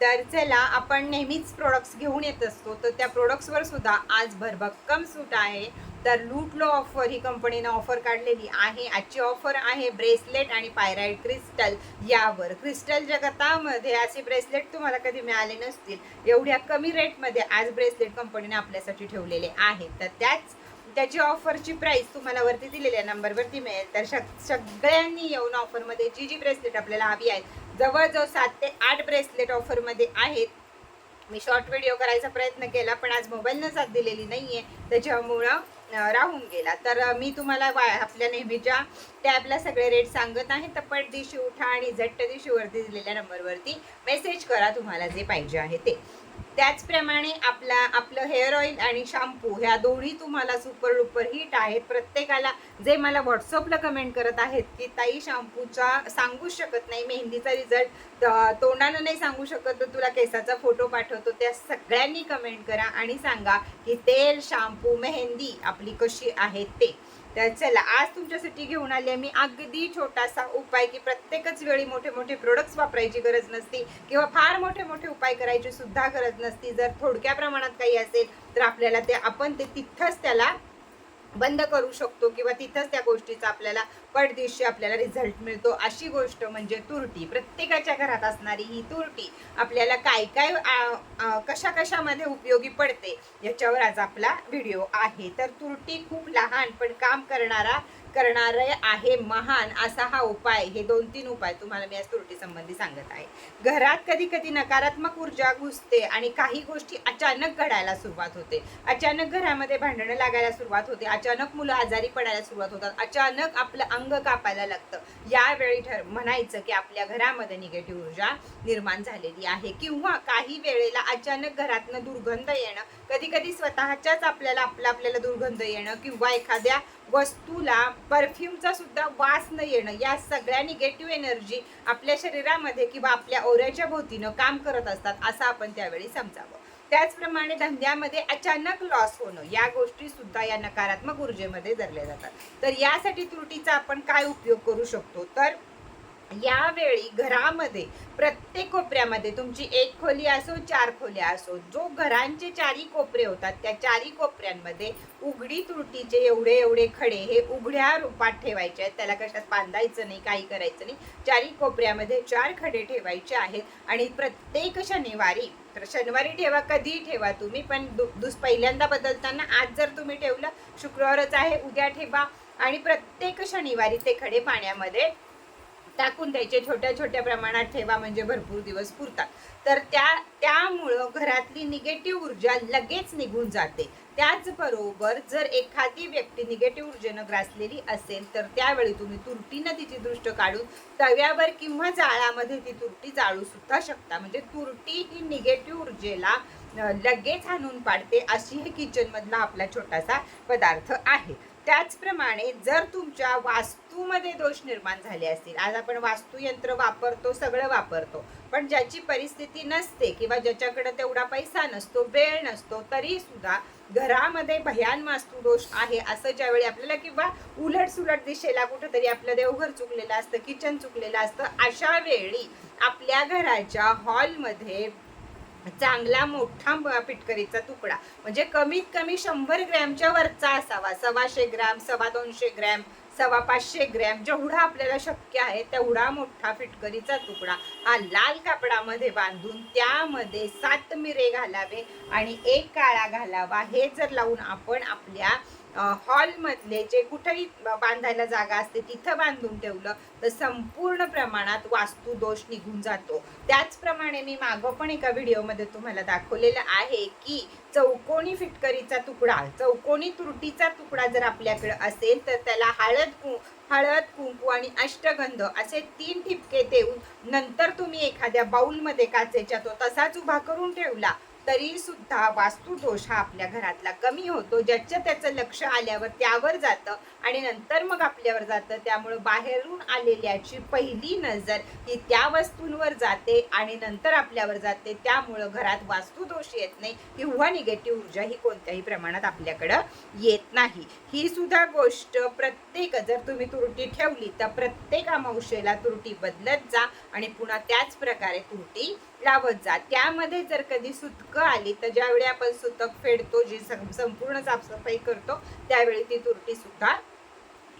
तर चला आपण नेहमीच प्रोडक्ट्स घेऊन येत असतो. तर त्या प्रोडक्ट्सवर सुद्धा आज भरभक्कम सूट आहे. तर लूट लो ऑफर ही कंपनीनं ऑफर काढलेली आहे. आजची ऑफर आहे ब्रेसलेट आणि पायराईड क्रिस्टल यावर. क्रिस्टल जगतामध्ये असे ब्रेसलेट तुम्हाला कधी मिळाले नसतील. एवढ्या कमी रेटमध्ये आज ब्रेसलेट कंपनीने आपल्यासाठी ठेवलेले आहेत. तर त्याच त्याची ऑफरची प्राईस तुम्हाला वरती दिलेल्या नंबरवरती मिळेल. तर सगळ्यांनी येऊन ऑफरमध्ये जी जी ब्रेसलेट आपल्याला हवी आहेत जवळजवळ सात ते आठ ब्रेसलेट ऑफरमध्ये आहेत. मी शॉर्ट व्हिडिओ करायचा प्रयत्न केला पण आज मोबाईलनं साथ दिलेली आहे त्याच्यामुळं राहून गेला. तर मी तुम्हाला वा आपल्या नेहमीच्या टॅबला सगळे रेट सांगत आहे. तपट दिवशी उठा आणि झट्ट दिवशी वरती दिलेल्या नंबरवरती मेसेज करा तुम्हाला जे पाहिजे आहे ते. त्याचप्रमाणे आपला आपलं हेअर ऑइल आणि शॅम्पू ह्या दोन्ही तुम्हाला सुपर डुपर हिट आहेत. प्रत्येकाला जे मला व्हॉट्सअपला कमेंट करत आहेत की ताई शॅम्पूचा सांगूच शकत नाही मेहंदीचा रिझल्ट तोंडानं नाही सांगू शकत तर तुला केसाचा फोटो पाठवतो. त्या सगळ्यांनी कमेंट करा आणि सांगा की तेल शॅम्पू मेहंदी आपली कशी आहे ते. तर चला आज तुमच्यासाठी घेऊन आले मी अगदी छोटासा उपाय की प्रत्येकच वेळी मोठे मोठे प्रोडक्ट्स वापरायची गरज नसती किंवा फार मोठे मोठे उपाय करायची सुद्धा गरज नसती. जर थोडक्या प्रमाणात काही असेल तर आपल्याला ते आपण ते तिथंच त्याला बंद करू शकतो किंवा तिथंच त्या गोष्टीचा आपल्याला पडदिवशी आपल्याला रिझल्ट मिळतो. अशी गोष्ट म्हणजे तुरटी. प्रत्येकाच्या घरात असणारी ही तुरटी आपल्याला काय काय कशा कशामध्ये उपयोगी पडते याच्यावर आज आपला व्हिडिओ आहे. तर तुरटी खूप लहान पण काम करणारा करणारं आहे महान असा हा उपाय. हे दोन तीन उपाय तुम्हाला मी आज तुरटी संबंधी सांगत आहे. घरात कधी कधी नकारात्मक ऊर्जा घुसते आणि काही गोष्टी अचानक घडायला सुरुवात होते. अचानक घरामध्ये भांडणं लागायला सुरुवात होते. अचानक मुलं आजारी पडायला सुरुवात होतात. अचानक आपलं अंग कापायला लागतं. यावेळी ठर म्हणायचं की आपल्या घरामध्ये निगेटिव्ह ऊर्जा निर्माण झालेली आहे किंवा काही वेळेला अचानक घरातनं दुर्गंध येणं. कधी कधी स्वतःच्याच आपल्याला आपलं आपल्याला दुर्गंध येणं किंवा एखाद्या वस्तूला परफ्यूमचा सुद्धा वास न येणं या सगळ्या निगेटिव्ह एनर्जी आपल्या शरीरामध्ये किंवा आपल्या ओऱ्याच्या भोवतीनं काम करत असतात असं आपण त्यावेळी समजावं. त्याचप्रमाणे धंद्यामध्ये अचानक लॉस होणं या गोष्टी सुद्धा या नकारात्मक ऊर्जेमध्ये धरल्या जातात. तर यासाठी त्रुटीचा आपण काय उपयोग करू शकतो? तर यावेळी घरामध्ये प्रत्येक कोपऱ्यामध्ये तुमची एक खोली असो चार खोल्या असो जो घरांचे चारी कोपरे होतात त्या चारी कोपऱ्यांमध्ये उघडी तुरटीचे एवढे एवढे खडे हे उघड्या रूपात ठेवायचे आहेत. त्याला कशात बांधायचं नाही काही करायचं नाही. चारी कोपऱ्यामध्ये चार खडे ठेवायचे आहेत आणि प्रत्येक शनिवारी तर शनिवारी ठेवा कधीही ठेवा तुम्ही पण दु- दुस पहिल्यांदा बदलताना आज जर तुम्ही ठेवलं शुक्रवारच आहे उद्या ठेवा. आणि प्रत्येक शनिवारी ते खडे पाण्यामध्ये टाकून द्यायचे छोट्या छोट्या प्रमाणात ठेवा म्हणजे भरपूर दिवस पुरतात. तर त्या त्यामुळं घरातली निगेटिव्ह ऊर्जा लगेच निघून जाते. त्याचबरोबर जर एखादी व्यक्ती निगेटिव्ह ऊर्जेनं ग्रासलेली असेल तर त्यावेळी तुम्ही तुरटीनं तिची दृष्ट काढून तव्यावर किंवा जाळामध्ये ती तुरटी जाळू सुद्धा शकता. म्हणजे तुरटी ही निगेटिव्ह ऊर्जेला लगेच आणून पाडते अशी हे किचनमधला आपला छोटासा पदार्थ आहे. त्याचप्रमाणे जर तुमच्या वास्तूमध्ये दोष निर्माण झाले असतील आज आपण वास्तुयंत्र वापरतो सगळं वापरतो पण ज्याची परिस्थिती नसते किंवा ज्याच्याकडे तेवढा पैसा नसतो वेळ नसतो तरी सुद्धा घरामध्ये भयान वास्तू दोष आहे असं ज्यावेळी आपल्याला किंवा उलट सुलट दिशेला कुठंतरी आपलं देवघर चुकलेलं असतं किचन चुकलेलं असतं अशा वेळी आपल्या घराच्या हॉलमध्ये चांगला मोठा पिटकरीचा तुकडा. म्हणजे कमीत कमी शंभर ग्रॅमच्या वरचा असावा. सव्वाशे ग्रॅम सव्वा दोनशे ग्रॅम सव्वा पाचशे ग्रॅम जेवढा आपल्याला शक्य आहे तेवढा मोठा फिटकरीचा तुकडा. हा लाल कापडामध्ये बांधून त्यामध्ये सात मिरे घालावे आणि एक काळा घालावा. हे जर लावून आपण आपल्या हॉलमधले जे कुठेही बांधायला जागा असते तिथं बांधून ठेवलं तर संपूर्ण प्रमाणात वास्तू दोष निघून जातो. त्याचप्रमाणे मी मागं पण एका व्हिडिओमध्ये तुम्हाला दाखवलेलं आहे की चौकोनी फिटकरीचा तुकडा चौकोनी तुरटीचा तुकडा जर आपल्याकडे असेल तर त्याला हळद कु हळद कुंकू आणि अष्टगंध असे तीन ठिपके देऊन नंतर तुम्ही एखाद्या बाऊलमध्ये काचेच्या तो तसाच उभा करून ठेवला तरी सुद्धा वास्तुदोष हा आपल्या घरातला कमी होतो. ज्याच्या त्याचं लक्ष आल्यावर त्यावर जातं आणि नंतर मग आपल्यावर जातं. त्यामुळं बाहेरून आलेल्याची पहिली नजर ही त्या वस्तूंवर जाते आणि नंतर आपल्यावर जाते. त्यामुळं घरात वास्तुदोष येत नाही. किंवा निगेटिव्ह ऊर्जा ही कोणत्याही प्रमाणात आपल्याकडं येत नाही. ही सुद्धा गोष्ट प्रत्येक जर तुम्ही तुरटी ठेवली तर प्रत्येक अमावशेला तुरटी बदलत जा आणि पुन्हा त्याच प्रकारे तुरटी लावत जा त्यामध्ये जर कधी सुतकं आली तर ज्यावेळी आपण सुतक फेडतो जी संपूर्ण साफसफाई करतो त्यावेळी ती तुरटी सुद्धा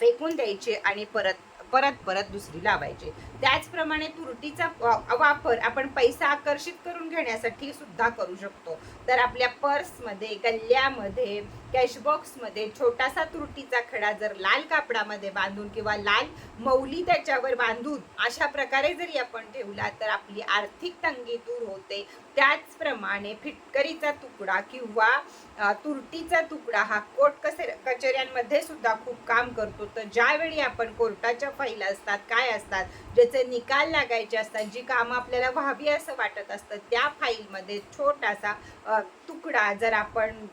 फेकून द्यायची आणि परत परत परत दुसरी लावायची. त्याचप्रमाणे तुरटीचा वापर आपण पैसा आकर्षित करून घेण्यासाठी सुद्धा करू शकतो. तर आपल्या पर्समध्ये गल्ल्यामध्ये कॅशबॉक्समध्ये छोटासा तुरटीचा खडा जर लाल कापडामध्ये बांधून किंवा लाल मौली त्याच्यावर बांधून अशा प्रकारे जरी आपण ठेवला तर आपली आर्थिक तंगी दूर होते. त्याचप्रमाणे फिटकरीचा तुकडा किंवा तुरटीचा तुकडा हा कोर्ट कसे कचेऱ्यांमध्ये सुद्धा खूप काम करतो. तर ज्यावेळी आपण कोर्टाच्या फाईल असतात काय असतात ज्याचे निकाल लागायचे असतात जी कामं आपल्याला व्हावी असं वाटत असतं त्या फाईलमध्ये छोटासा तुकडा जर आपण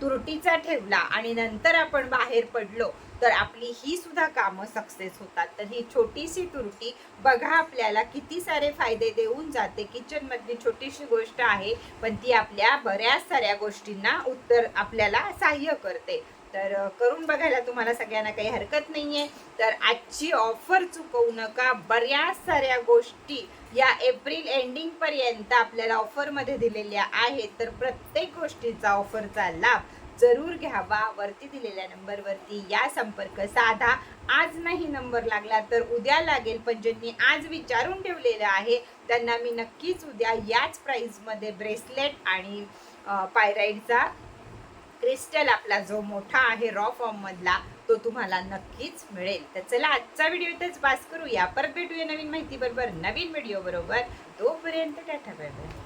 तुरटीचा ठेवला आणि नंतर आपण बाहेर पडलो तर आपली ही सुद्धा कामं सक्सेस होतात. तर ही छोटीशी तुरटी बघा आपल्याला किती सारे फायदे देऊन जाते. किचनमधली छोटीशी गोष्ट आहे पण ती आपल्या बऱ्याच साऱ्या गोष्टींना उत्तर आपल्याला सहाय्य करते. तर करून बघायला तुम्हाला सगळ्यांना काही हरकत नाहीये. तर आजची ऑफर चुकवू नका. बऱ्याच साऱ्या गोष्टी या एप्रिल एंडिंग पर्यंत आपल्याला ऑफरमध्ये दिलेल्या आहेत. तर प्रत्येक गोष्टीचा ऑफरचा लाभ जरूर घ्यावा. वरती दिलेल्या नंबरवरती या संपर्क साधा. आज नाही नंबर लागला तर उद्या लागेल. पण ज्यांनी आज विचारून ठेवलेलं आहे त्यांना मी नक्कीच उद्या याच प्राईजमध्ये ब्रेसलेट आणि पायराईडचा क्रिस्टल आपला जो मोठा आहे रॉ फॉर्म मधला तो तुम्हाला नक्कीच मिळेल. तर चला आजचा व्हिडिओ इथंच पास करूया. परत भेटूया नवीन माहिती बरोबर नवीन व्हिडिओ बरोबर. तोपर्यंत टाटा बाय बाय